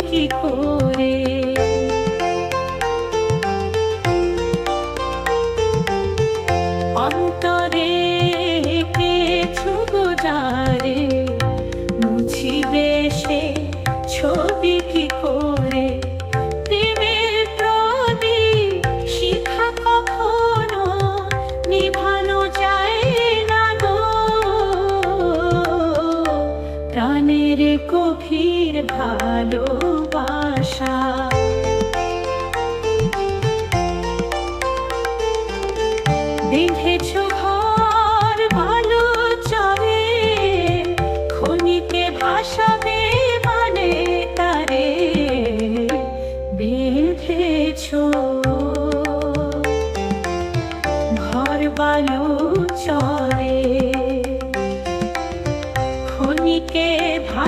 কি করে? ভালোবাসা। বেঁধেছ ঘর ভালো চলে খনিকে ভাসাবে মানে তারে। বেঁধেছ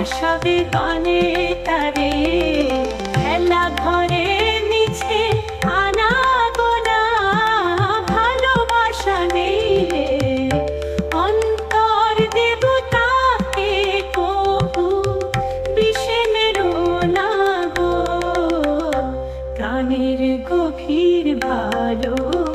ভাসাবে গানে তারে, খেলা নিচে আনা গোনা, ভালোবাসা নেই দেবতাকে কবু, বিষে মেরো না গো। গভীর ভালোবাসা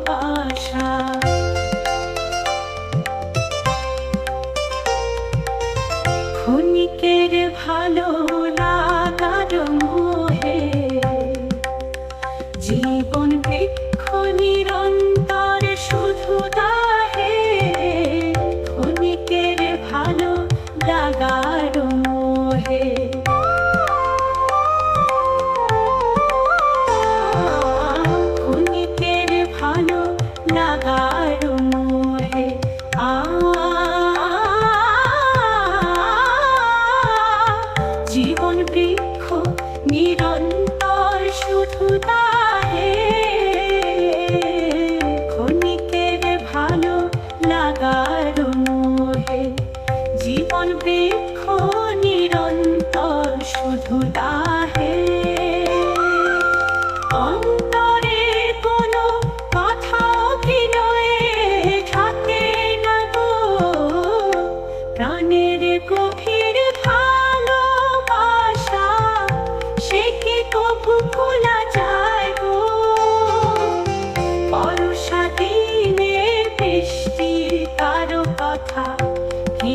বৃক্ষ নিরন্তর শুধু তাহে। ভালো লাগার মোহে জীবন বৃক্ষ সে কি কবু খোলা যায় গো? বর্ষা দিনে বৃষ্টি তার কথা কি